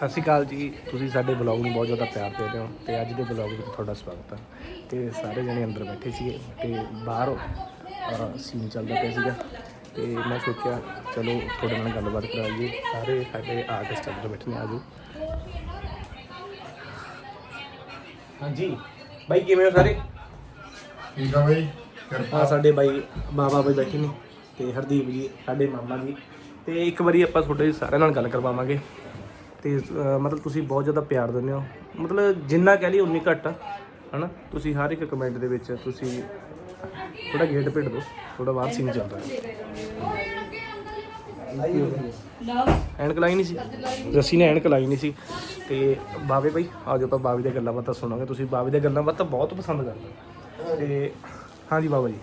ਸਤਿ ਸ਼੍ਰੀ ਅਕਾਲ ਜੀ। ਤੁਸੀਂ ਸਾਡੇ ਬਲੌਗ ਨੂੰ ਬਹੁਤ ਜ਼ਿਆਦਾ ਪਿਆਰ ਦੇ ਰਹੇ ਹੋ ਤੇ ਅੱਜ ਦੇ ਬਲੌਗ ਵਿੱਚ ਤੁਹਾਡਾ ਸਵਾਗਤ ਹੈ ਤੇ ਸਾਰੇ ਜਣੇ ਅੰਦਰ ਬੈਠੇ ਸੀਗੇ ਤੇ ਬਾਹਰ ਸੀਨ ਚੱਲਦਾ ਪਿਆ ਸੀਗਾ। ਤੇ ਮੈਂ ਸੋਚਿਆ ਚਲੋ ਤੁਹਾਡੇ ਨਾਲ ਗੱਲਬਾਤ ਕਰਾਈਏ। ਸਾਰੇ ਸਾਡੇ ਆਰਟਿਸਟ ਅੰਦਰ ਬੈਠੇ ਨੇ ਆਜੋ। ਹਾਂਜੀ। ਬਾਈ ਕਿਵੇਂ ਹੋ ਸਾਰੇ? ਠੀਕ ਆ ਬਈ। ਕਿਰਪਾ। ਆ ਸਾਡੇ ਬਾਈ ਬਾਬਾ ਬਾਈ ਬੈਠੇ ਨੇ ਤੇ ਹਰਦੀਪ ਜੀ ਸਾਡੇ ਮਾਮਾ ਜੀ। ਤੇ ਇੱਕ ਵਾਰੀ ਆਪਾਂ ਤੁਹਾਡੇ ਸਾਰਿਆਂ ਨਾਲ ਗੱਲ ਕਰਵਾਵਾਂਗੇ। ਤੇ ਮਤਲਬ ਤੁਸੀਂ ਬਹੁਤ ਜ਼ਿਆਦਾ ਪਿਆਰ ਦਿੰਦੇ ਹੋ। ਮਤਲਬ ਜਿੰਨਾ ਕਹਿ ਲਈ ਉਨੀ ਘੱਟ ਆ, ਹਨਾ? ਤੁਸੀਂ ਹਰ ਇੱਕ ਕਮੈਂਟ ਦੇ ਵਿੱਚ ਤੁਸੀਂ ਥੋੜਾ ਗੇਟ ਭੇਟ ਦਿਓ ਥੋੜਾ ਬਾਹਰ ਸੀਨ ਚੱਲਦਾ। ਐਨਕ ਲਾਈ ਨਹੀਂ ਸੀ? ਜੱਸੀ ਨੇ ਐਨਕ ਲਾਈ ਨਹੀਂ ਸੀ। ਤੇ ਬਾਵੇ ਭਾਈ ਆਜੋ ਆਪਾਂ ਬਾਵੇ ਦੀਆਂ ਗੱਲਾਂ ਬਾਤਾਂ ਸੁਣਾਂਗੇ। ਤੁਸੀਂ ਬਾਵੇ ਦੀਆਂ ਗੱਲਾਂ ਬਾਤਾਂ ਬਹੁਤ ਪਸੰਦ ਕਰਦੇ ਹੋ। ਤੇ, ਹਾਂਜੀ ਬਾਬਾ ਜੀ।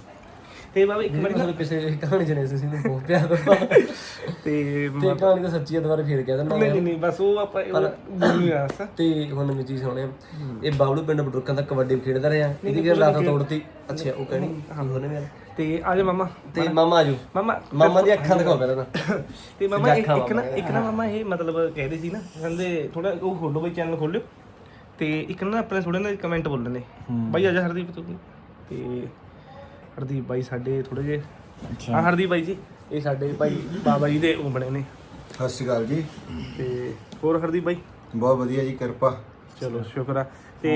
ਤੇ ਬਾਬਾ ਇੱਕ ਵਾਰੀ ਨਾ ਪਿਛਲੇ ਕਹਾਣੀ ਜਨੇ ਸੀ ਨੇ ਬਹੁਤ ਪਿਆਰ ਦਾ ਤੇ ਤੇ ਕਹਾਣੀ ਤਾਂ ਸੱਚੀ ਆ ਦੁਬਾਰਾ ਫੇਰ ਕਹਿ ਦਿੰਦਾ ਨਹੀਂ ਨਹੀਂ ਨਹੀਂ ਬਸ ਉਹ ਆਪਾਂ ਬੋਲੀ ਆ ਸਰ ਤੇ ਹੁਣ ਨਵੀਂ ਚੀਜ਼ ਹੋਣੇ ਇਹ ਬਾਬਲੂ ਪਿੰਡ ਬਟਰਕਾਂ ਦਾ ਕਬੱਡੀ ਖੇਡਦਾ ਰਿਹਾ। ਇਹਦੀ ਕਿ ਲਾਤਾ ਤੋੜਤੀ। ਅੱਛਾ ਉਹ ਕਹਿਣੀ। ਹਾਂ। ਉਹਨੇ ਵੀ ਤੇ ਆਜੋ ਮਾਮਾ। ਤੇ ਮਾਮਾ ਆਜੂ ਮਾਮਾ ਮਾਮਾ ਦੀਆਂ ਅੱਖਾਂ ਦਿਖਾਓ ਪਹਿਲਾਂ ਤਾਂ। ਤੇ ਮਾਮਾ ਇੱਕ ਇੱਕ ਨਾ ਇੱਕ ਨਾ ਮਾਮਾ ਇਹ ਮਤਲਬ ਕਹਿੰਦੇ ਸੀ ਨਾ। ਕਹਿੰਦੇ ਥੋੜਾ ਉਹ ਖੋਲੋ ਬਈ ਚੈਨਲ ਖੋਲਿਓ। ਤੇ ਇੱਕ ਨਾ ਆਪਣੇ ਥੋੜੇ ਨਾ ਕਮੈਂਟ ਬੋਲਣੇ ਨੇ। ਬਾਈ ਆਜਾ ਹਰਦੀਪ ਤੂੰ ਵੀ। ਤੇ ਹਰਦੀਪ ਬਾਈ ਸਾਡੇ ਥੋੜੇ ਜੇ ਹਾਂ ਹਰਦੀਪ ਬਾਈ ਜੀ ਇਹ ਸਾਡੇ ਭਾਈ ਬਾਬਾ ਜੀ ਦੇ ਉਹ ਬਣੇ ਨੇ। ਸਤਿ ਸ਼੍ਰੀ ਅਕਾਲ ਜੀ। ਤੇ ਹੋਰ ਹਰਦੀਪ ਬਾਈ? ਬਹੁਤ ਵਧੀਆ ਜੀ ਕਿਰਪਾ। ਚਲੋ ਸ਼ੁਕਰ ਆ। ਤੇ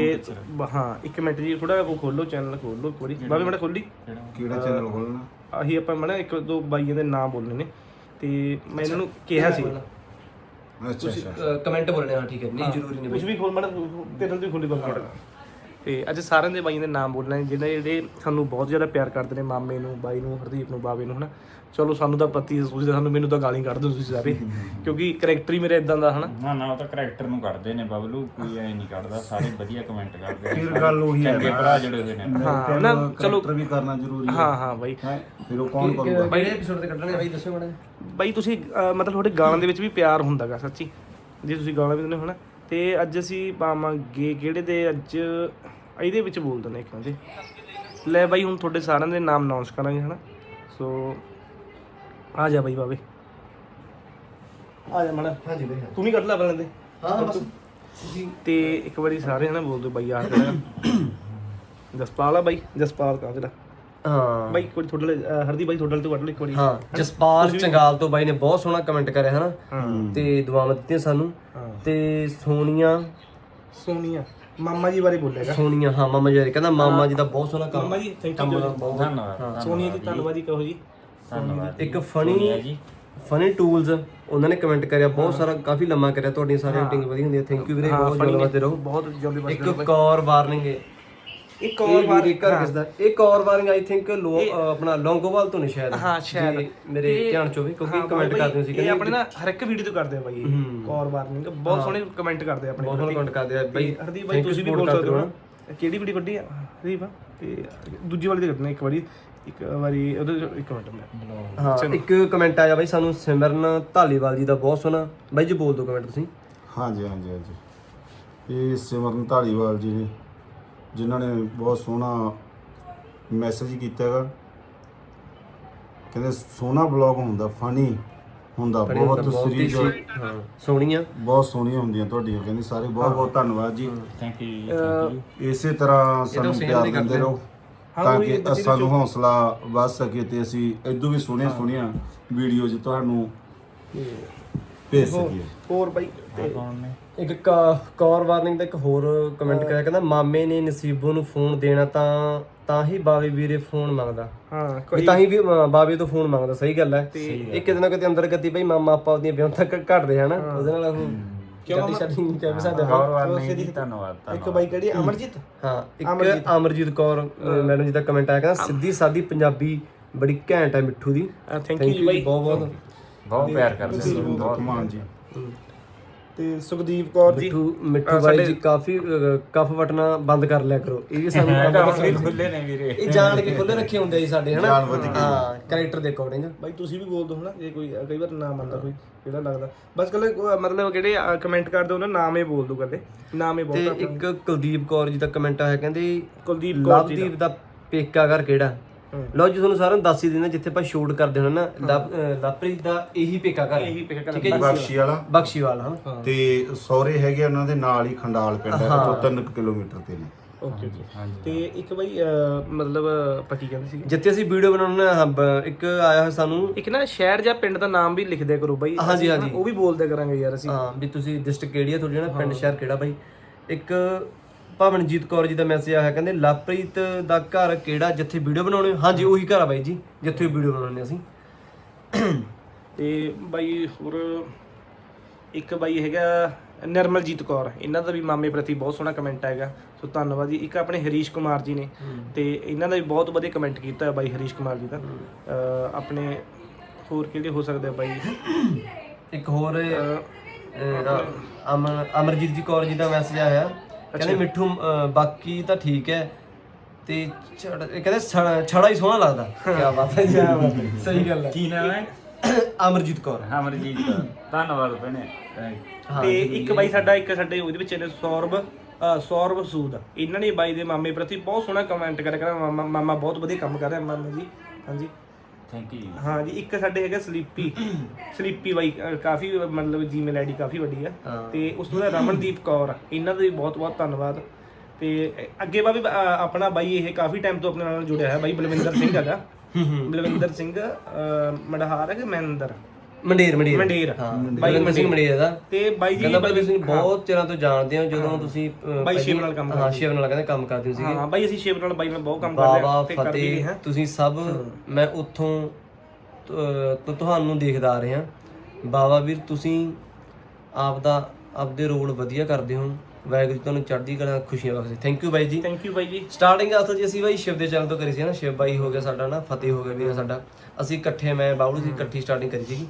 ਹਾਂ ਇੱਕ ਮਿੰਟ ਜੀ ਥੋੜਾ ਉਹ ਖੋਲੋ ਚੈਨਲ ਖੋਲੋ ਇੱਕ ਵਾਰੀ। ਬਾਬੇ ਮੜਾ ਖੋਲੀ ਕਿਹੜਾ ਚੈਨਲ ਖੋਲਣਾ ਆਹੀ ਆਪਾਂ ਮੜਾ ਇੱਕ ਦੋ ਬਾਈਆਂ ਦੇ ਨਾਮ ਬੋਲਣੇ ਨੇ। ਤੇ ਮੈਂ ਇਹਨਾਂ ਨੂੰ ਕਿਹਾ ਸੀ। ਅੱਛਾ ਅੱਛਾ ਕਮੈਂਟ ਬੋਲਣੇ ਹਾਂ ਠੀਕ ਹੈ। ਨਹੀਂ ਜ਼ਰੂਰੀ ਨਹੀਂ ਕੁਝ ਵੀ ਖੋਲ ਮੜਾ ਤੇਰੇ ਤੋਂ ਹੀ। ਖੋਲੀ ਬਾਬਾ ਤੇ ਅੱਜ ਸਾਰਿਆਂ ਦੇ ਬਾਈਆਂ ਦੇ ਨਾਮ ਬੋਲਣੇ ਜਿਹੜੇ ਜਿਹੜੇ ਸਾਨੂੰ ਬਹੁਤ ਜ਼ਿਆਦਾ ਪਿਆਰ ਕਰਦੇ ਨੇ ਮਾਮੇ ਨੂੰ ਬਾਈ ਨੂੰ ਹਰਦੀਪ ਨੂੰ ਬਾਬੇ ਨੂੰ ਹਨਾ? ਚਲੋ ਸਾਨੂੰ ਤਾਂ ਪਤੀ ਤੁਸੀਂ ਤਾਂ ਸਾਨੂੰ ਮੈਨੂੰ ਤਾਂ ਗਾਲੀ ਕੱਢਦੇ ਹੋ ਤੁਸੀਂ ਸਾਰੇ ਕਿਉਂਕਿ ਕਰੈਕਟਰ ਹੀ ਮੇਰਾ ਇਦਾਂ ਦਾ ਹਨਾ? ਨਾ ਨਾ ਉਹ ਤਾਂ ਕਰੈਕਟਰ ਨੂੰ ਕੱਢਦੇ ਨੇ ਬਬਲੂ ਕੋਈ ਐ ਨਹੀਂ ਕੱਢਦਾ ਸਾਰੇ ਵਧੀਆ ਕਮੈਂਟ ਕਰਦੇ ਨੇ ਫਿਰ ਗੱਲ ਉਹੀ ਹੈ ਚੰਗੇ ਭਰਾ ਜੁੜੇ ਹੋਏ ਨੇ। ਹਾਂ ਨਾ ਚਲੋ। ਕਰੈਕਟਰ ਵੀ ਕਰਨਾ ਜ਼ਰੂਰੀ ਹੈ। ਹਾਂ ਹਾਂ ਬਾਈ। ਹੈਂ? ਫਿਰ ਉਹ ਕੌਣ ਕਰੂਗਾ? ਕਿਹੜੇ ਐਪੀਸੋਡ ਤੇ ਕੱਢਣੇ ਬਾਈ ਦੱਸਿਓ ਮਾੜਾ ਬਾਈ ਤੁਸੀਂ ਮਤਲਬ ਤੁਹਾਡੇ ਗਾਲਾਂ ਦੇ ਵਿੱਚ ਵੀ ਪਿਆਰ ਹੁੰਦਾਗਾ ਸੱਚੀ। ਜੇ ਤੁਸੀਂ ਗਾਲਾਂ ਵੀ ਦਿੰਦੇ ਹੋ ਨਾ ਤੇ ਅੱਜ ਅਸੀਂ ਪਾਵਾਂਗੇ ਕਿਹੜੇ ਦੇ ਅੱਜ ਇਹਦੇ ਵਿੱਚ ਬੋਲ ਦਿੰਦੇ ਇੱਕ ਦੇ ਲੈ ਬਾਈ ਹੁਣ ਤੁਹਾਡੇ ਸਾਰਿਆਂ ਦੇ ਨਾਮ ਅਨਾਉਂਸ ਕਰਾਂਗੇ ਹਨਾ? ਸੋ ਆ ਜਾ ਬਾਈ ਬਾਵੇ ਆ ਜਾ ਮੜਾ। ਹਾਂਜੀ ਬਾਈ ਤੂੰ ਵੀ ਕੱਢ ਲੈ ਆਪਣੇ ਦੇ ਹਾਂ ਬਸ। ਤੇ ਇੱਕ ਵਾਰੀ ਸਾਰੇ ਹਨਾ ਬੋਲ ਦਿਓ ਬਾਈ ਆ ਕੇ ਜਸਪਾਲ ਆ ਬਾਈ ਜਸਪਾਲ ਕਾ ਤੇਰਾ ਹਾਂ। ਬਾਈ ਕੋਈ ਤੁਹਾਡੇ ਲਈ, ਹਰਦੀ ਬਾਈ ਤੁਹਾਡੇ ਲਈ ਤੂੰ ਕੱਢ ਲੈ ਇੱਕ ਵਾਰੀ। ਹਾਂ ਜਸਪਾਲ ਚੰਗਾਲ ਤੋਂ ਬਾਈ ਨੇ ਬਹੁਤ ਸੋਹਣਾ ਕਮੈਂਟ ਕਰਿਆ ਹਨਾ? ਤੇ ਦੁਆਵਾਂ ਦਿੱਤੀਆਂ ਸਾਨੂੰ। ਤੇ ਸੋਨੀਆ? ਸੋਨੀਆ। ਮਾਮਾ ਜੀ ਬਾਰੇ ਬੋਲੇਗਾ। ਸੋਨੀਆ ਹਾਂ ਮਾਮਾ ਜੀ ਕਹਿੰਦਾ ਮਾਮਾ ਜੀ ਦਾ ਬਹੁਤ ਸੋਹਣਾ ਕੰਮ ਮਾਮਾ ਜੀ ਥੈਂਕ ਯੂ ਧੰਨਵਾਦ ਸੋਨੀਆ ਜੀ ਧੰਨਵਾਦ ਕਹੋ ਜੀ। ਧੰਨਵਾਦ ਇੱਕ ਫਨੀ ਫਨੀ ਟੂਲਸ ਉਹਨਾਂ ਨੇ ਕਮੈਂਟ ਕਰਿਆ। ਬਹੁਤ ਸਾਰਾ ਕਾਫੀ ਲੰਮਾ ਕਰਿਆ। ਤੁਹਾਡੀਆਂ ਸਾਰੀਆਂ ਐਕਟਿੰਗ ਵਧੀਆ ਹੁੰਦੀ ਹੈ ਥੈਂਕ ਯੂ ਵੀਰੇ ਬਹੁਤ ਜਲਦੀ ਰਹੋ। ਬਹੁਤ ਜਲਦੀ ਬਸ ਇੱਕ ਕੌਰ ਵਾਰਨਿੰਗ ਹੈ। ਇੱਕ ਇਹ ਵੀਰੇ ਘਰ ਕਿਸ ਦਾ ਇਹ ਕੌਰ ਆਈ ਥਿੰਕ ਆਪਣਾ ਲੌਂਗੋਵਾਲ ਤੋਂ ਨੇ ਸ਼ਾਇਦ। ਹਾਂ ਸ਼ਾਇਦ। ਜੇ ਮੇਰੇ ਧਿਆਨ ਚੋਂ ਵੀ ਕਿਉਂਕਿ ਕਮੈਂਟ ਕਰਦੇ ਸੀ ਇਹ ਆਪਣੇ ਨਾ ਹਰ ਇੱਕ ਵੀਡੀਓ ਤੇ ਕਰਦੇ ਆ ਬਾਈ ਇਹ। ਕੌਰ ਵਾਰਨਿੰਗ ਬਹੁਤ ਸੋਹਣੇ ਕਮੈਂਟ ਕਰਦੇ ਆ ਆਪਣੇ ਬਹੁਤ ਸੋਹਣਾ ਕਮੈਂਟ ਕਰਦੇ ਆ ਬਈ। ਹਰਦੀਪ ਬਾਈ ਤੁਸੀਂ ਵੀ ਬੋਲ ਸਕਦੇ ਹੋ ਨਾ। ਕਿਹੜੀ ਵੀਡੀਓ ਕੱਢੀ ਆ? ਹਰਦੀਪ ਤੇ ਦੂਜੀ ਵਾਲੀ ਤੇ ਕੱਢਣਾ ਇੱਕ ਵਾਰੀ। ਇੱਕ ਵਾਰੀ ਉਹਦੇ ਚ- ਇੱਕ ਮਿੰਟ ਮੈਂ ਹਾਂ ਇੱਕ ਕਮੈਂਟ ਆਇਆ ਬਾਈ ਸਾਨੂੰ ਸਿਮਰਨ ਢਾਲੀਵਾਲ ਜੀ ਦਾ ਬਹੁਤ ਸੋਹਣਾ। ਬਾਈ ਜੀ ਬੋਲ ਦਿਓ ਕਮੈਂਟ ਤੁਸੀਂ। ਹਾਂਜੀ ਹਾਂਜੀ ਹਾਂਜੀ। ਇਹ ਸਿਮਰਨ ਢਾਲੀਵਾਲ ਜੀ ਨੇ ਜਿਨ੍ਹਾਂ ਨੇ ਬਹੁਤ ਸੋਹਣਾ ਮੈਸੇਜ ਕੀਤਾ ਹੈਗਾ। ਕਹਿੰਦੇ ਸੋਹਣਾ ਬਲੌਗ ਹੁੰਦਾ ਫਨੀ ਹੁੰਦਾ ਬਹੁਤ ਸੀਰੀਜ਼ ਹਾਂ ਸੋਹਣੀਆਂ। ਬਹੁਤ ਸੋਹਣੀਆਂ ਹੁੰਦੀਆਂ ਤੁਹਾਡੀਆਂ ਕਹਿੰਦੇ ਸਾਰੇ ਬਹੁਤ ਬਹੁਤ ਧੰਨਵਾਦ ਜੀ। ਥੈਂਕ ਯੂ ਥੈਂਕ ਯੂ ਇਸੇ ਤਰ੍ਹਾਂ ਸਾਨੂੰ ਪਿਆਰ ਦਿੰਦੇ ਰਹੋ ਤਾਂ ਕਿ ਸਾਨੂੰ ਹੌਸਲਾ ਵੱਧ ਸਕੇ ਤੇ ਅਸੀਂ ਇਦੋਂ ਵੀ ਸੋਹਣੀਆਂ ਸੋਹਣੀਆਂ ਵੀਡੀਓਜ਼ ਤੁਹਾਨੂੰ ਭੇਜ ਸਕੀਏ। ਹੋਰ ਬਾਈ ਤੇ ਕੌਣ ਨੇ ਇੱਕ ਕ- ਕੌਰ ਵਾਰਨਿੰਗ ਦਾ ਇੱਕ ਹੋਰ ਕਮੈਂਟ ਕਰਿਆ ਕਹਿੰਦਾ ਮਾਮੇ ਨੇ ਨਸੀਬੋ ਨੂੰ ਫੋਨ ਦੇਣਾ ਤਾਂ ਤਾਂ ਹੀ ਬਾਵੇ ਵੀਰੇ ਫੋਨ ਮੰਗਦਾ। ਹਾਂ ਵੀ ਤਾਂ ਹੀ ਵੀ ਅ, ਬਾਵੇ ਤੋਂ ਫੋਨ ਮੰਗਦਾ ਸਹੀ ਗੱਲ ਹੈ। ਇਹ ਕਿਤੇ ਨਾ ਕਿਤੇ ਅੰਦਰ ਗੱਦੀ ਬਈ ਮਾਮਾ ਆਪਾਂ ਉਹਦੀਆਂ ਵਿਆਹ ਤੱਕ ਘਟਦੇ ਹਨਾ ਉਹਦੇ ਨਾਲ ਉਹ ਗੱਡੀ ਛੱਡੀ ਨਹੀਂ ਕਹਿ ਵੀ ਸਕਦੇ ਆਪਾਂ। ਨਹੀਂ ਧੰਨਵਾਦ ਇੱਕ ਬਾਈ ਕਿਹੜੀ ਅਮਰਜੀਤ? ਹਾਂ ਇੱਕ ਅਮਰਜੀਤ। ਕੌਰ ਮੈਡਮ ਜੀ ਦਾ ਕਮੈਂਟ ਆਇਆ ਕਹਿੰਦਾ ਸਿੱਧੀ ਸਾਦੀ ਪੰਜਾਬੀ ਬੜੀ ਘੈਂਟ ਹੈ ਮਿੱਠੂ ਦੀ। ਥੈਂਕ ਯੂ ਬਾਈ। ਬਹੁਤ ਬਹੁਤ ਬਹੁਤ ਪਿਆਰ ਕਰਦੇ ਬਹੁਤ ਜੀ। ਤੇ ਸੁਖਦੀਪ ਕੌਰ ਜੀ ਮਿੱਠੂ ਮਿੱਠੂ ਬਾਈ ਜੀ ਕਾਫੀ ਅ, ਕਫ ਵਟਣਾ ਬੰਦ ਕਰ ਲਿਆ ਕਰੋ। ਇਹ ਵੀ ਸਾਨੂੰ ਕੰਮ ਖੁੱਲੇ ਨੇ ਵੀਰੇ। ਇਹ ਜਾਣ ਕੇ ਖੁੱਲੇ ਰੱਖੇ ਹੁੰਦੇ ਆ ਜੀ ਸਾਡੇ ਹਨਾ? ਹਾਂ ਕੈਰੈਕਟਰ ਦੇ ਅਕੋਰਡਿੰਗ ਬਾਈ ਤੁਸੀਂ ਵੀ ਬੋਲ ਦੋ ਹਨਾ? ਜੇ ਕੋਈ ਕਈ ਵਾਰ ਨਾਮ ਆਉਂਦਾ ਕੋਈ ਕਿਹੜਾ ਲੱਗਦਾ? ਬਸ ਕੱਲੇ ਮਤਲਬ ਕਿਹੜੇ ਕਮੈਂਟ ਕਰਦੇ ਉਹਨਾਂ ਨਾਮ ਹੀ ਬੋਲ ਦੋ ਕੱਲੇ। ਨਾਮ ਹੀ ਤੇ ਬਹੁਤ ਇੱਕ ਕੁਲਦੀਪ ਕੌਰ ਜੀ ਦਾ ਕਮੈਂਟ ਆਇਆ ਕਹਿੰਦੇ ਕੁਲਦੀਪ ਕੌਰ ਜੀ ਲਵਦੀਪ ਦਾ ਪੇਕਾ ਘਰ ਕਿਹੜਾ? ਲਓ ਜੀ ਤੁਹਾਨੂੰ ਸਾਰਿਆਂ ਨੂੰ ਦੱਸ ਹੀ ਦਿੰਦਾ ਜਿੱਥੇ ਆਪਾਂ ਸ਼ੂਟ ਕਰਦੇ ਹੁੰਦੇ ਨਾ ਲਵਪ੍ਰੀਤ ਦਾ ਇਹੀ ਪੇਕਾ ਘਰ ਇਹੀ ਪਿਕ ਕਰ ਠੀਕ ਹੈ ਜੀ? ਬਖਸ਼ੀ ਵਾਲਾ ਬਖਸ਼ੀਵਾਲ ਹਾਂ। ਤੇ ਸੌਰੇ ਹੈਗੇ ਉਹਨਾਂ ਦੇ ਨਾਲ ਹੀ ਖੰਡਾਲ ਪਿੰਡ ਹੈ ਤੋਂ 3 ਕਿਲੋਮੀਟਰ ਤੇ ਨੇ। ਓਕੇ ਤੇ ਇੱਕ ਬਾਈ ਮਤਲਬ ਆਪਾਂ ਕੀ ਕਹਿੰਦੇ ਸੀ ਜਿੱਥੇ ਅਸੀਂ ਵੀਡੀਓ ਬਣਾਉਣਾ ਹਾਂ ਬ- ਇੱਕ ਆਇਆ ਹੋਇਆ ਸਾਨੂੰ। ਇੱਕ ਨਾ ਸ਼ਹਿਰ ਜਾਂ ਪਿੰਡ ਦਾ ਨਾਮ ਵੀ ਲਿਖ ਦਿਆ ਕਰੋ ਬਾਈ। ਹਾਂਜੀ, ਹਾਂਜੀ। ਉਹ ਵੀ ਬੋਲਦੇ ਕਰਾਂਗੇ ਯਾਰ ਅਸੀਂ। ਹਾਂ ਵੀ ਤੁਸੀਂ ਡਿਸਟ੍ਰਿਕਟ ਕਿਹੜੀ ਹੈ ਤੁਹਾਡੀ ਨਾ ਪਿੰਡ ਸ਼ਹਿਰ ਕਿਹੜਾ ਬਾਈ? ਇੱਕ ਭਵਨਜੀਤ ਕੌਰ ਜੀ ਦਾ ਮੈਸੇਜ ਆਇਆ ਕਹਿੰਦੇ ਲਵਪ੍ਰੀਤ ਦਾ ਘਰ ਕਿਹੜਾ ਜਿੱਥੇ ਵੀਡੀਓ ਬਣਾਉਣੇ ਹਾਂਜੀ ਉਹੀ ਘਰ ਆ ਬਾਈ ਜੀ ਜਿੱਥੇ ਵੀਡੀਓ ਬਣਾਉਣੇ ਅਸੀਂ। ਤੇ ਬਾਈ ਹੋਰ ਇੱਕ ਬਾਈ ਹੈਗਾ ਨਿਰਮਲਜੀਤ ਕੌਰ ਇਹਨਾਂ ਦਾ ਵੀ ਮਾਮੇ ਪ੍ਰਤੀ ਬਹੁਤ ਸੋਹਣਾ ਕਮੈਂਟ ਆਏਗਾ ਸੋ ਧੰਨਵਾਦ ਜੀ। ਇੱਕ ਆਪਣੇ ਹਰੀਸ਼ ਕੁਮਾਰ ਜੀ ਨੇ ਤੇ ਇਹਨਾਂ ਦਾ ਵੀ ਬਹੁਤ ਵਧੀਆ ਕਮੈਂਟ ਕੀਤਾ ਹੈ ਬਾਈ ਹਰੀਸ਼ ਕੁਮਾਰ ਜੀ ਦਾ। ਆਪਣੇ ਹੋਰ ਕਿਹੜੇ ਹੋ ਸਕਦੇ ਆ ਬਾਈ? ਇੱਕ ਹੋਰ ਅਮਰ ਅਮਰਜੀਤ ਜੀ ਕੌਰ ਜੀ ਦਾ ਮੈਸੇਜ ਆਇਆ। ਕਹਿੰਦੇ ਮਿੱਠੂ ਅਹ, ਬਾਕੀ ਤਾਂ ਠੀਕ ਹੈ। ਤੇ ਛੜ- ਇਹ ਕਹਿੰਦੇ ਛੜਾ- ਛੜਾ ਹੀ ਸੋਹਣਾ ਲੱਗਦਾ। ਕੀ ਬਾਤ ਹੈ ਜੀ। ਸਹੀ ਗੱਲ ਹੈ। ਕੀ ਨਾਮ ਹੈ? ਅਮਰਜੀਤ ਕੌਰ। ਅਮਰਜੀਤ। ਧੰਨਵਾਦ ਭੈਣੇ। ਤੇ ਇੱਕ ਬਾਈ ਸਾਡਾ ਇੱਕ ਸਾਡੇ ਉਹਦੇ ਵਿੱਚ ਨੇ ਸੌਰਵ ਅਹ ਸੌਰਵ ਸੂਦ। ਇਹਨਾਂ ਨੇ ਬਾਈ ਦੇ ਮਾਮੇ ਪ੍ਰਤੀ ਬਹੁਤ ਸੋਹਣਾ ਕਮੈਂਟ ਕਰਿਆ ਕਹਿੰਦਾ ਮਾਮਾ ਮਾਮਾ ਬਹੁਤ ਵਧੀਆ ਕੰਮ ਕਰ ਰਿਹਾ ਮਾਮਾ ਜੀ। ਹਾਂਜੀ। ਥੈਂਕ ਯੂ ਹਾਂ ਜੀ ਇੱਕ ਸਾਡੇ ਹੈਗਾ ਸਲੀਪੀ ਸਲੀਪੀ ਬਾਈ ਅਹ ਕਾਫੀ ਮਤਲਬ ਜੀਮੇਲ ਆਈਡੀ ਕਾਫੀ ਵੱਡੀ ਆ। ਹਾਂ। ਤੇ ਉਸ ਤੋਂ ਬਾਅਦ ਰਮਨਦੀਪ ਕੌਰ ਇਹਨਾਂ ਦਾ ਵੀ ਬਹੁਤ ਬਹੁਤ ਧੰਨਵਾਦ। ਤੇ ਅੱਗੇ ਬਾਬੀ ਆਪਣਾ ਬਾਈ ਇਹ ਕਾਫੀ ਟਾਈਮ ਤੋਂ ਆਪਣੇ ਨਾਲ ਜੁੜਿਆ ਹੈ ਬਾਈ ਬਲਵਿੰਦਰ ਸਿੰਘ ਹੈਗਾ। ਬਲਵਿੰਦਰ ਸਿੰਘ ਅਹ, ਮੜਹਾਰ ਹੈ ਕਿ ਮਹਿੰਦਰ। ਮੰਡੇਰ ਮੰਡੇਰ। ਮੰਡੇਰ। ਹਾਂ ਬਾਈ ਸਿੰਘ ਮੰਡੇਰ ਦਾ ਤੇ ਬਾਈ ਜੀ ਕਹਿੰਦਾ ਬਾਈ ਤੁਸੀਂ ਬਹੁਤ ਚਿਰਾਂ ਤੋਂ ਜਾਣਦੇ ਹੋ ਜਦੋਂ ਤੁਸੀਂ ਅਹ, ਬਾਈ ਸ਼ਿਵ ਨਾਲ ਕੰਮ ਹਾਂ ਸ਼ਿਵ ਨਾਲ ਕਹਿੰਦੇ ਕੰਮ ਕਰਦੇ ਸੀ ਹਾਂ ਬਾਈ ਅਸੀਂ ਸ਼ੇਵ ਨਾਲ ਬਾਈ ਨਾਲ ਬਹੁਤ ਕੰਮ ਕਰ ਰਹੇ ਬਾਬਾ ਹਾਂ ਤੇ ਕਰਦੇ ਵੀ ਫਤਿਹ ਹਾਂ। ਤੁਸੀਂ ਸਭ ਮੈਂ ਉੱਥੋਂ ਤ- ਤ- ਤੁਹਾਨੂੰ ਦੇਖਦਾ ਆ ਰਿਹਾ। ਬਾਬਾ ਵੀਰ ਤੁਸੀਂ ਆਪ ਦਾ ਆਪਦੇ ਰੋਲ ਵਧੀਆ ਕਰਦੇ ਹੋ। ਵਾਹਿਗੁਰੂ ਜੀ ਤੁਹਾਨੂੰ ਚੜ੍ਹਦੀ ਕਲਾ ਖੁਸ਼ੀਆਂ ਬਖਸ਼ੇ। ਥੈਂਕ ਯੂ ਬਾਈ ਜੀ। ਥੈਂਕ ਯੂ ਬਾਈ ਜੀ। ਸਟਾਰਟਿੰਗ ਅਸਲ ਜੀ ਅਸੀਂ ਬਾਈ ਸ਼ਿਵ ਦੇ ਚੈਨਲ ਤੋਂ ਕਰੀ ਸੀ ਨਾ ਸ਼ਿਵ ਬਾਈ ਹੋ ਗਿਆ ਸਾਡਾ ਨਾ ਫਤਿਹ ਹੋ ਗਿਆ ਵੀਰ ਸਾਡਾ। ਅਸੀਂ ਇਕੱਠੇ ਮੈਂ ਬਾਬਲੂ ਸੀ ਇਕੱਠੀ ਸਟਾਰਟਿੰਗ ਕਰੀ ਸੀਗੀ।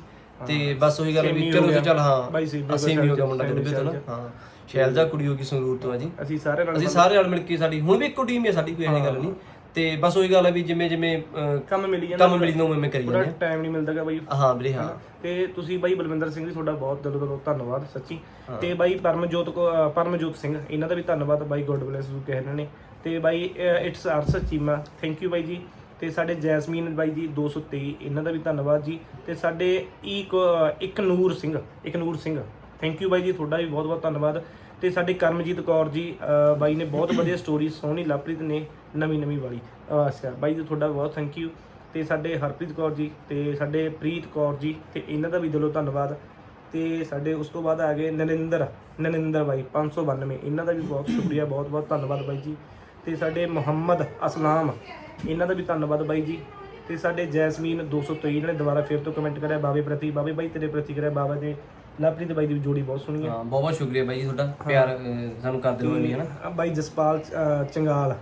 ਤੇ ਬਸ ਉਹੀ ਗੱਲ ਵੀ ਚਲੋ ਚੱਲ ਹਾਂ ਅਸੀਂ ਵੀ ਹੋ ਗਿਆ ਮੁੰਡਾ ਤੇ ਤੋਂ ਨਾ। ਹਾਂ ਸ਼ੈਲਜਾ ਕੁੜੀ ਹੋ ਗਈ ਸੰਗਰੂਰ ਤੋਂ ਆ ਜੀ। ਅਸੀਂ ਸਾਰੇ ਨਾਲ ਅਸੀਂ ਸਾਰੇ ਨਾਲ ਮਿਲ ਕੇ ਸਾਡੀ ਹੁਣ ਵੀ ਇੱਕੋ ਟੀਮ ਹੈ ਸਾਡੀ ਕੋਈ ਐਸੀ ਗੱਲ ਨਹੀਂ। ਤੇ ਬਸ ਉਹੀ ਗੱਲ ਹੈ ਵੀ ਜਿਵੇਂ ਜਿਵੇਂ ਕੰਮ ਮਿਲੀ ਜਾਂਦਾ ਕੰਮ ਮਿਲੀ ਨੂੰ ਉਵੇਂ ਕਰੀ ਥੋੜਾ ਜਾਂਦੇ ਟਾਈਮ ਨਹੀਂ ਮਿਲਦਾਗਾ ਬਾਈ। ਹਾਂ ਵੀਰੇ ਹਾਂ। ਤੇ ਤੁਸੀਂ ਬਾਈ ਬਲਵਿੰਦਰ ਸਿੰਘ ਜੀ ਤੁਹਾਡਾ ਬਹੁਤ ਦਿਲੋਂ ਦਿਲੋਂ ਧੰਨਵਾਦ ਸੱਚੀ। ਤੇ ਬਾਈ ਪਰਮਜੋਤ ਕੋ ਪਰਮਜੋਤ ਸਿੰਘ ਇਹਨਾਂ ਦਾ ਵੀ ਧੰਨਵਾਦ ਬਾਈ ਗੋਡ ਬlesਸ ਯੂ ਕਹਿ ਰਹੇ ਨੇ। ਤੇ ਬਾਈ it's Arsh Cheema thank you ਬਾਈ ਜੀ। ਤੇ ਸਾਡੇ ਜੈਸਮੀਨ ਬਾਈ ਜੀ 223 ਇਹਨਾਂ ਦਾ ਵੀ ਧੰਨਵਾਦ ਜੀ। ਤੇ ਸਾਡੇ ਇੱਕ ਇੱਕ ਨੂਰ ਸਿੰਘ ਇੱਕ ਨੂਰ ਸਿੰਘ ਥੈਂਕ ਯੂ ਬਾਈ ਜੀ, ਤੁਹਾਡਾ ਵੀ ਬਹੁਤ ਬਹੁਤ ਧੰਨਵਾਦ। ਤੇ ਸਾਡੇ ਕਰਮਜੀਤ ਕੌਰ ਜੀ ਬਾਈ ਨੇ ਬਹੁਤ ਵਧੀਆ ਸਟੋਰੀ ਸੋਹਣੀ ਲਵਪ੍ਰੀਤ ਨੇ ਨਵੀਂ ਨਵੀਂ ਵਾਲੀ। ਅੱਛਾ, ਬਾਈ ਜੀ, ਤੁਹਾਡਾ ਬਹੁਤ ਥੈਂਕ ਯੂ ਤੇ ਸਾਡੇ ਹਰਪ੍ਰੀਤ ਕੌਰ ਜੀ, ਤੇ ਸਾਡੇ ਪ੍ਰੀਤ ਕੌਰ ਜੀ, ਤੇ ਇਹਨਾਂ ਦਾ ਵੀ ਦਿਲੋਂ ਧੰਨਵਾਦ। ਤੇ ਸਾਡੇ ਉਸ ਤੋਂ ਬਾਅਦ ਆ ਗਏ ਨਰਿੰਦਰ ਨਰਿੰਦਰ ਬਾਈ 592 ਇਹਨਾਂ ਦਾ ਵੀ ਬਹੁਤ ਸ਼ੁਕਰੀਆ, ਬਹੁਤ ਬਹੁਤ ਧੰਨਵਾਦ ਬਾਈ ਜੀ। ਤੇ ਸਾਡੇ ਮੁਹੰਮਦ ਅਸਲਾਮ ਇਹਨਾਂ ਦਾ ਵੀ ਧੰਨਵਾਦ ਬਾਈ ਜੀ। ਤੇ ਸਾਡੇ ਜੈਸਮੀਨ 223 ਇਹਨਾਂ ਨੇ ਦੁਬਾਰਾ ਫਿਰ ਤੋਂ ਕਮੈਂਟ ਕਰਿਆ ਬਾਬੇ ਪ੍ਰਤੀ ਬਾਬੇ ਬਾਈ ਤੇਰੇ ਪ੍ਰਤੀ ਕਰਿਆ ਬਾਬਾ ਦੇ ਲਵਪ੍ਰੀਤ ਬਾਈ ਦੀ ਜੋੜੀ ਬਹੁਤ ਸੋਹਣੀ ਹੈ ਹਾਂ ਬਹੁਤ ਬਹੁਤ ਸ਼ੁਕਰੀਆ ਬਾਈ ਜੀ ਤੁਹਾਡਾ ਪਿਆਰ ਅਹ, ਸਾਨੂੰ ਕਰਦੇ ਹੋ ਨਹੀਂ ਹੈ ਨਾ ਆ ਬਾਈ ਜਸਪਾਲ ਅ, ਚੰਗਾਲ।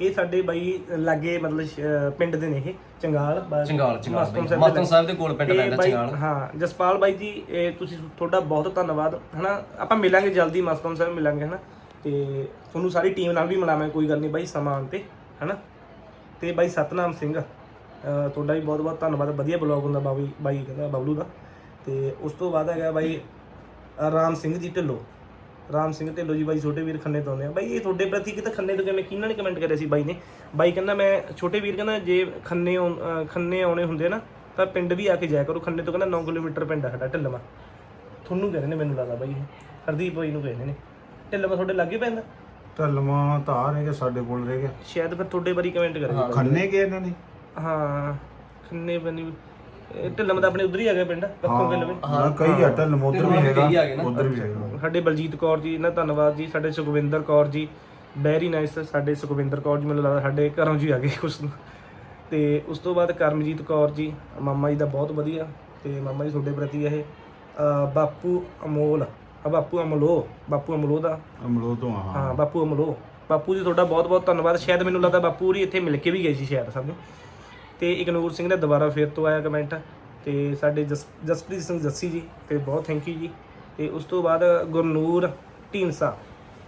ਇਹ ਸਾਡੇ ਬਾਈ ਲਾਗੇ ਮਤਲਬ ਸ਼- ਅ, ਪਿੰਡ ਦੇ ਨੇ ਇਹ ਚੰਗਾਲ। ਬਾ- ਚੰਗਾਲ ਚੰਗਾਲ ਬਾਈ। ਸਾਹਿਬ ਮਸਤਨ ਸਾਹਿਬ ਦੇ ਕੋਲ ਪਿੰਡ ਤੇ ਪੈਂਦਾ ਬਾਈ- ਚੰਗਾਲ। ਹਾਂ ਜਸਪਾਲ ਬਾਈ ਜੀ ਇਹ ਤੁਸੀਂ ਤੁਹਾਡਾ ਬਹੁਤ ਧੰਨਵਾਦ ਹਨਾ। ਆਪਾਂ ਮਿਲਾਂਗੇ ਜਲਦੀ ਮਸਤਮ ਸਾਹਿਬ ਮਿਲਾਂਗੇ ਹਨਾ। ਤੇ ਤੁਹਾਨੂੰ ਸਾਰੀ ਟੀਮ ਨਾਲ ਵੀ ਮਿਲਾਵਾਂਗੇ ਕੋਈ ਗੱਲ ਨਹੀਂ ਬਾਈ ਸਮਾਂ ਆਉਣ ਤੇ ਹਨਾ। ਤੇ ਬਾਈ ਸਤਨਾਮ ਸਿੰਘ ਤੁਹਾਡਾ ਵੀ ਬਹੁਤ ਬਹੁਤ ਧੰਨਵਾਦ। ਵਧੀਆ ਬਲੌਗ ਹੁੰਦਾ ਬਾਬੀ, ਬਾਈ ਕਹਿੰਦਾ ਬਬਲੂ ਦਾ। ਤੇ ਉਸ ਤੋਂ ਬਾਅਦ ਹੈਗਾ ਬਾਈ ਰਾਮ ਸਿੰਘ ਜੀ ਢਿੱਲੋਂ। ਰਾਮ ਸਿੰਘ ਢਿੱਲੋਂ ਜੀ ਬਾਈ ਛੋਟੇ ਵੀਰ ਖੰਨੇ ਤੋਂ ਆਉਂਦੇ ਆ। ਬਾਈ ਇਹ ਤੁਹਾਡੇ ਪ੍ਰਤੀ ਕਿਤੇ ਖੰਨੇ ਤੋਂ ਕਿਵੇਂ, ਕਿਹਨਾਂ ਨੇ ਕਮੈਂਟ ਕਰਿਆ ਸੀ ਬਾਈ ਨੇ? ਬਾਈ ਕਹਿੰਦਾ ਮੈਂ, ਛੋਟੇ ਵੀਰ ਕਹਿੰਦਾ ਜੇ ਖੰਨੇ ਆਉਣ- ਖੰਨੇ ਆਉਣੇ ਹੁੰਦੇ ਨਾ, ਤਾਂ ਪਿੰਡ ਵੀ ਆ ਕੇ ਜਾਇਆ ਕਰੋ। ਖੰਨੇ ਤੋਂ ਕਹਿੰਦਾ 9 ਕਿਲੋਮੀਟਰ ਪਿੰਡ ਆ ਸਾਡਾ ਢਿੱਲਮਾ ਤੁਹਾਨੂੰ ਕਹਿੰਦੇ ਨੇ ਮੈਨੂੰ ਲੱਗਦਾ ਬਾਈ ਇਹ। ਹਰਦੀਪ ਬਾਈ ਨੂੰ ਕਹਿੰਦੇ ਨੇ। ਢਿੱਲਮਾ ਤੁਹਾਡੇ ਲਾਗੇ ਪੈਂਦਾ? ਢਲਵਾ ਰਹੇ ਕਿ ਸਾਡੇ ਕੋਲ ਰਹਿ ਗਿਆ। ਸ਼ਾਇਦ ਫਿਰ ਤੁਹਾਡੇ ਬਾਰੇ ਕਮੈਂਟ ਕਰੇ ਖੰਨੇ ਗਏ ਇਹਨਾਂ ਨੇ। ਹਾਂ ਖੰਨੇ ਬਣੀ ਇਹ ਢਿੱਲਮ ਤਾਂ ਆਪਣੇ ਉਧਰ ਹੀ ਆ ਗਿਆ ਪਿੰਡ ਕੱਖੋਂ ਕੇ ਲਵੇ ਹਾਂ। ਕਈ ਆ ਢਲਮ ਉਧਰ ਵੀ ਕਈ ਆ ਗਏ ਹੈਗਾ ਨਾ। ਉਧਰ ਵੀ ਹੈਗਾ। ਸਾਡੇ ਬਲਜੀਤ ਕੌਰ ਜੀ ਇਹਨਾਂ ਧੰਨਵਾਦ ਜੀ। ਸਾਡੇ ਸੁਖਵਿੰਦਰ ਕੌਰ ਜੀ ਵੈਰੀ ਨਾਈਸ ਸਾਡੇ ਸੁਖਵਿੰਦਰ ਕੌਰ ਜੀ ਮੈਨੂੰ ਲੱਗਦਾ ਸਾਡੇ ਘਰੋਂ ਜੀ ਆ ਗਏ ਕੁਛ ਨੂੰ। ਤੇ ਉਸ ਤੋਂ ਬਾਅਦ ਕਰਮਜੀਤ ਕੌਰ ਜੀ ਮਾਮਾ ਜੀ ਦਾ ਬਹੁਤ ਵਧੀਆ ਤੇ ਮਾਮਾ ਜੀ ਤੁਹਾਡੇ ਪ੍ਰਤੀ ਇਹ ਬਾਪੂ ਅਮੋਲ। ਆ ਬਾਪੂ ਅਮਲੋ ਬਾਪੂ ਅਮਲੋ ਦਾ। ਅਮਲੋ ਤੋਂ ਆ ਹਾਂ। ਬਾਪੂ ਅਮਲੋ ਬਾਪੂ ਜੀ ਤੁਹਾਡਾ ਬਹੁਤ ਬਹੁਤ ਧੰਨਵਾਦ। ਸ਼ਾਇਦ ਮੈਨੂੰ ਲੱਗਦਾ ਬਾਪੂ ਹੋਰੀ ਇੱਥੇ ਮਿਲ ਕੇ ਵੀ ਗਏ ਸੀ ਸ਼ਾਇਦ ਸਾਨੂੰ। ਤੇ ਇਕਨੂਰ ਸਿੰਘ ਨੇ ਦੁਬਾਰਾ ਫੇਰ ਤੋਂ ਆਇਆ ਕਮੈਂਟ ਤੇ ਸਾਡੇ ਜਸ- ਜਸਪ੍ਰੀਤ ਸਿੰਘ ਜੱਸੀ ਜੀ ਤੇ ਬਹੁਤ ਥੈਂਕ ਯੂ ਜੀ। ਤੇ ਉਸ ਤੋਂ ਬਾਅਦ ਗੁਰਨੂਰ ਢੀਂਸਾ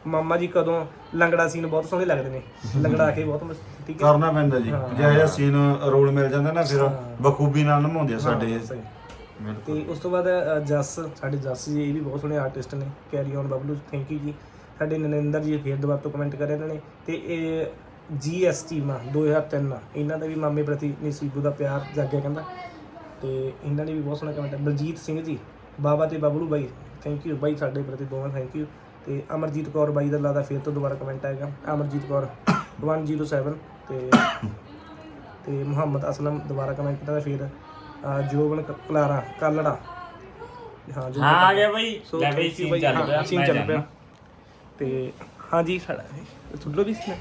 ਮਾਮਾ ਜੀ ਕਦੋਂ ਲੰਗੜਾ ਸੀਨ ਬਹੁਤ ਸੋਹਣੇ ਲੱਗਦੇ ਨੇ। ਲੰਗੜਾ ਕੇ ਬਹੁਤ ਮਸ- ਠੀਕ ਹੈ? ਕਰਨਾ ਪੈਂਦਾ ਜੀ। ਜੇ ਇਹ ਸੀਨ ਰੋਲ ਮਿਲ ਜਾਂਦਾ ਨਾ ਫਿਰ ਬਖੂਬੀ ਨਾਲ ਨਿਭਾਉਂਦੇ ਆ ਸਾਡੇ। ਸਹੀ। ਤੇ ਉਸ ਤੋਂ ਬਾਅਦ ਅ, ਜਸ ਸਾਡੇ ਜੱਸ ਜੀ ਇਹ ਵੀ ਬਹੁਤ ਸੋਹਣੇ ਆਰਟਿਸਟ ਨੇ carry on Bablu thank you ਜੀ। ਸਾਡੇ ਨਰਿੰਦਰ ਜੀ ਫੇਰ ਦੁਬਾਰਾ ਤੋਂ ਕਮੈਂਟ ਕਰ ਰਹੇ ਨੇ। ਤੇ ਇਹ ਜੀਐਸਟੀ ਮਾ 2003 ਇਹਨਾਂ ਦਾ ਵੀ ਮਾਮੇ ਪ੍ਰਤੀ ਨਸੀਬੂ ਦਾ ਪਿਆਰ ਜਾਗਿਆ ਕਹਿੰਦਾ। ਤੇ ਇਹਨਾਂ ਨੇ ਵੀ ਬਹੁਤ ਸੋਹਣਾ ਕਮੈਂਟ ਬਲਜੀਤ ਸਿੰਘ ਜੀ ਬਾਬਾ ਤੇ ਬਬਲੂ ਬਾਈ ਥੈਂਕ ਯੂ ਬਾਈ ਸਾਡੇ ਪ੍ਰਤੀ ਦੋਵਾਂ ਥੈਂਕ ਯੂ ਤੇ ਅਮਰਜੀਤ ਕੌਰ ਬਾਈ ਦਾ ਲਾਦਾ ਫਿਰ ਤੋਂ ਦੁਬਾਰਾ ਕਮੈਂਟ ਆਏਗਾ। ਅਮਰਜੀਤ ਕੌਰ 107 ਤੇ ਤੇ ਮੁਹੰਮਦ ਅਸਲਮ ਦੁਬਾਰਾ ਕਮੈਂਟ ਕੀਤਾ ਫਿਰ। ਜੋਬਨ ਕ- ਕਲਾਰਾ ਕਾਲੜਾ। ਹਾਂ ਜੋ ਹਾਂ ਆ ਗਿਆ ਬਈ ਸੋ ਲੈ ਬਈ thank you ਸੀਨ ਬਾਈ, ਚੱਲ ਹਾਂ, ਪਿਆ ਸੀਨ ਮੈਂ ਚੱਲ ਜਾਣਾ। ਪਿਆ। ਤੇ ਹਾਂਜੀ ਸਾਡਾ ਸੁਣੋ ਵੀ ਸੀ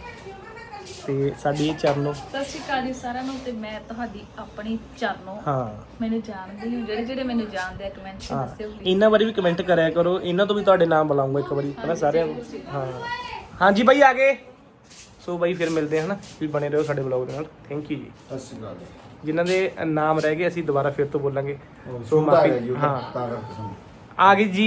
ਤੇ ਸਾਡੀ ਇਹ ਚਰਨੋ। ਸਤਿ ਸ਼੍ਰੀ ਅਕਾਲ ਜੀ ਸਾਰਿਆਂ ਨੂੰ ਤੇ ਮੈਂ ਤੁਹਾਡੀ ਆਪਣੀ ਚਰਨੋਂ। ਹਾਂ। ਮੈਨੂੰ ਜਾਣਦੀ ਹਾਂ ਜਿਹੜੇ ਜਿਹੜੇ ਮੈਨੂੰ ਜਾਣਦੇ ਆ ਕਮੈਂਟ 'ਚ ਹਾਂ। ਦੱਸਿਓ please। ਇਹਨਾਂ ਬਾਰੇ ਵੀ ਕਮੈਂਟ ਕਰਿਆ ਕਰੋ। ਇਹਨਾਂ ਤੋਂ ਵੀ ਤੁਹਾਡੇ ਨਾਮ ਬੁਲਾਉਂਗਾ ਇੱਕ ਵਾਰੀ ਹਨਾ ਸਾਰਿਆਂ ਨੂੰ? ਹਾਂ। ਹਾਂਜੀ ਬਾਈ ਆ ਗਏ। ਸੋ ਬਾਈ ਫਿਰ ਮਿਲਦੇ ਹਾਂ ਹਨਾ? ਵੀ ਬਣੇ ਰਹੋ ਸਾਡੇ ਬਲੌਗ ਦੇ ਨਾਲ। ਥੈਂਕ ਯੂ ਜੀ। ਸਤਿ ਸ਼੍ਰੀ ਅਕਾਲ। ਜਿਨ੍ਹਾਂ ਦੇ ਨਾਮ ਰਹਿ ਗਏ ਅਸੀਂ ਦੁਬਾਰਾ ਫਿਰ ਤੋਂ ਬੋਲਾਂਗੇ। ਸੋ ਮਾਫੀ ਮਾਫੀ ਹਾਂ। ਤਾਂ ਕਰਕੇ ਸਾਨੂੰ ਆ ਗਈ ਜੀ।